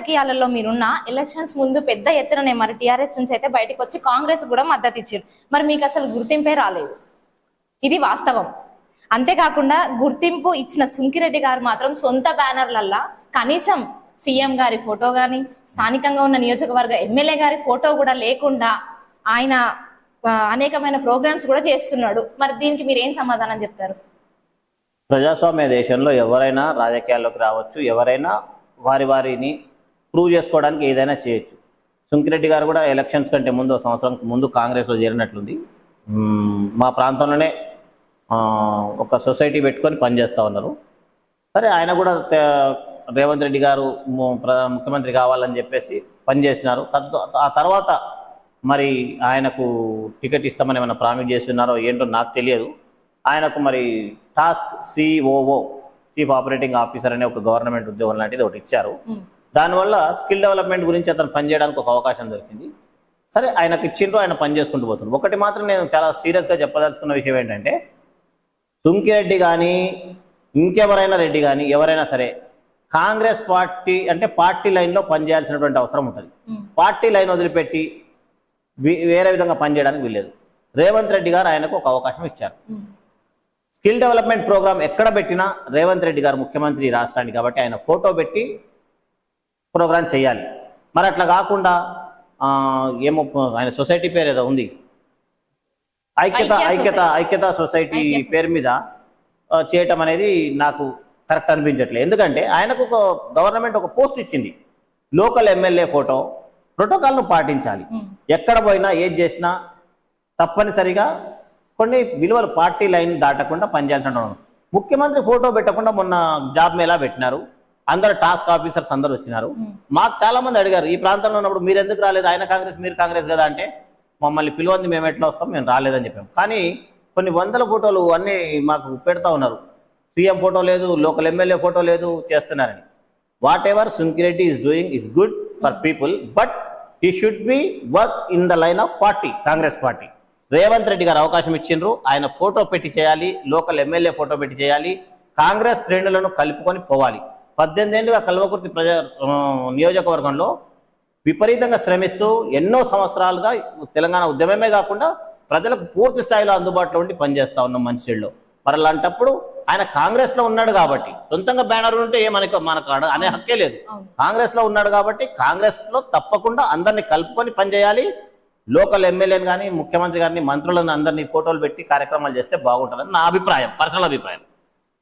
రాజకీయాలలో మీరున్న ఎలక్షన్స్ ముందు పెద్ద ఎత్తుననే మరి టిఆర్ఎస్ నుంచి అయితే బయటకు వచ్చి కాంగ్రెస్ కూడా మద్దతు ఇచ్చారు. మరి మీకు అసలు గుర్తింపే రాలేదు. ఇది వాస్తవం. అంతేకాకుండా గుర్తింపు ఇచ్చిన సుంకిరెడ్డి గారు మాత్రం సొంత బ్యానర్లల్లా కనీసం సీఎం గారి ఫోటో గాని స్థానికంగా ఉన్న నియోజకవర్గ ఎమ్మెల్యే గారి ఫోటో కూడా లేకుండా ఆయన అనేకమైన ప్రోగ్రామ్స్ కూడా చేస్తున్నాడు. మరి దీనికి మీరు ఏం సమాధానం చెప్తారు? ప్రజాస్వామ్య దేశంలో ఎవరైనా రాజకీయాల్లోకి రావచ్చు. ఎవరైనా వారి వారిని ప్రూవ్ చేసుకోవడానికి ఏదైనా చేయొచ్చు. సుంకిరెడ్డి గారు కూడా ఎలక్షన్స్ కంటే ముందు ఒక సంవత్సరం ముందు కాంగ్రెస్లో చేరినట్లుంది. మా ప్రాంతంలోనే ఒక సొసైటీ పెట్టుకొని పనిచేస్తూ ఉన్నారు. సరే ఆయన కూడా రేవంత్ రెడ్డి గారు ముఖ్యమంత్రి కావాలని చెప్పేసి పనిచేసినారు. ఆ తర్వాత మరి ఆయనకు టికెట్ ఇస్తామని ఏమైనా ప్రామిస్ చేస్తున్నారో ఏంటో నాకు తెలియదు. ఆయనకు మరి task COO chief operating officer అనే ఒక గవర్నమెంట్ ఉద్యోగం లాంటిది ఒకటి ఇచ్చారు. దానివల్ల స్కిల్ డెవలప్మెంట్ గురించి అతను పనిచేయడానికి ఒక అవకాశం దొరికింది. సరే ఆయనకు ఇచ్చిండ్రు ఆయన పని చేసుకుంటూ పోతుంది ఒకటి మాత్రం నేను చాలా సీరియస్గా చెప్పదలుచుకున్న విషయం ఏంటంటే తుంకిరెడ్డి కానీ ఇంకెవరైనా రెడ్డి కానీ ఎవరైనా సరే కాంగ్రెస్ పార్టీ అంటే పార్టీ లైన్లో పనిచేయాల్సినటువంటి అవసరం ఉంటుంది. పార్టీ లైన్ వదిలిపెట్టి వేరే విధంగా పనిచేయడానికి వీల్లేదు. రేవంత్ రెడ్డి గారు ఆయనకు ఒక అవకాశం ఇచ్చారు. స్కిల్ డెవలప్మెంట్ ప్రోగ్రామ్ ఎక్కడ పెట్టినా రేవంత్ రెడ్డి గారు ముఖ్యమంత్రి రాష్ట్రానికి కాబట్టి ఆయన ఫోటో పెట్టి ప్రోగ్రామ్ చేయాలి. మరి అట్లా కాకుండా ఏమో ఆయన సొసైటీ పేరు ఏదో ఉంది. ఐక్యత ఐక్య ఐక్యత ఐక్యత సొసైటీ పేరు మీద చేయటం అనేది నాకు కరెక్ట్ అనిపించట్లేదు. ఎందుకంటే ఆయనకు ఒక గవర్నమెంట్ ఒక పోస్ట్ ఇచ్చింది. లోకల్ ఎమ్మెల్యే ఫోటో ప్రోటోకాల్ను పాటించాలి. ఎక్కడ పోయినా ఏది చేసినా తప్పనిసరిగా కొన్ని విలువలు పార్టీ లైన్ దాటకుండా పనిచేయాల్సిన ముఖ్యమంత్రి ఫోటో పెట్టకుండా మొన్న జాబ్ మేళా పెట్టినారు. అందరు టాస్క్ ఆఫీసర్స్ అందరు వచ్చినారు. మాకు చాలా మంది అడిగారు ఈ ప్రాంతంలో ఉన్నప్పుడు మీరు ఎందుకు రాలేదు? ఆయన కాంగ్రెస్ మీరు కాంగ్రెస్ కదా? అంటే మమ్మల్ని పిలువంది మేము ఎట్లా వస్తాం? మేము రాలేదని చెప్పాం. కానీ కొన్ని వందల ఫోటోలు అన్నీ మాకు పెడతా ఉన్నారు. సీఎం ఫోటో లేదు లోకల్ ఎమ్మెల్యే ఫోటో లేదు చేస్తున్నారని. Whatever Sunkireddy is doing is good for people but he should be work in the line of party Congress party Revanth Reddy garu అవకాశం ఇచ్చిండ్రు. ఆయన ఫోటో పెట్టి చేయాలి లోకల్ ఎమ్మెల్యే ఫోటో పెట్టి చేయాలి కాంగ్రెస్ శ్రేణులను కలుపుకొని పోవాలి. పద్దెనిమిది ఏళ్ళుగా కల్వకుర్తి ప్రజా నియోజకవర్గంలో విపరీతంగా శ్రమిస్తూ ఎన్నో సంవత్సరాలుగా తెలంగాణ ఉద్యమమే కాకుండా ప్రజలకు పూర్తి స్థాయిలో అందుబాటులో ఉండి పనిచేస్తా ఉన్నాం మంచినీళ్ళు మరి అలాంటప్పుడు ఆయన కాంగ్రెస్లో ఉన్నాడు కాబట్టి సొంతంగా బ్యానర్ ఉంటే ఏ మనకు మనకు అనే హక్కే లేదు. కాంగ్రెస్లో ఉన్నాడు కాబట్టి కాంగ్రెస్లో తప్పకుండా అందరినీ కలుపుకొని పనిచేయాలి. లోకల్ ఎమ్మెల్యేని కానీ ముఖ్యమంత్రి గారిని మంత్రులను అందరినీ ఫోటోలు పెట్టి కార్యక్రమాలు చేస్తే బాగుంటుందని నా అభిప్రాయం పర్సనల్ అభిప్రాయం.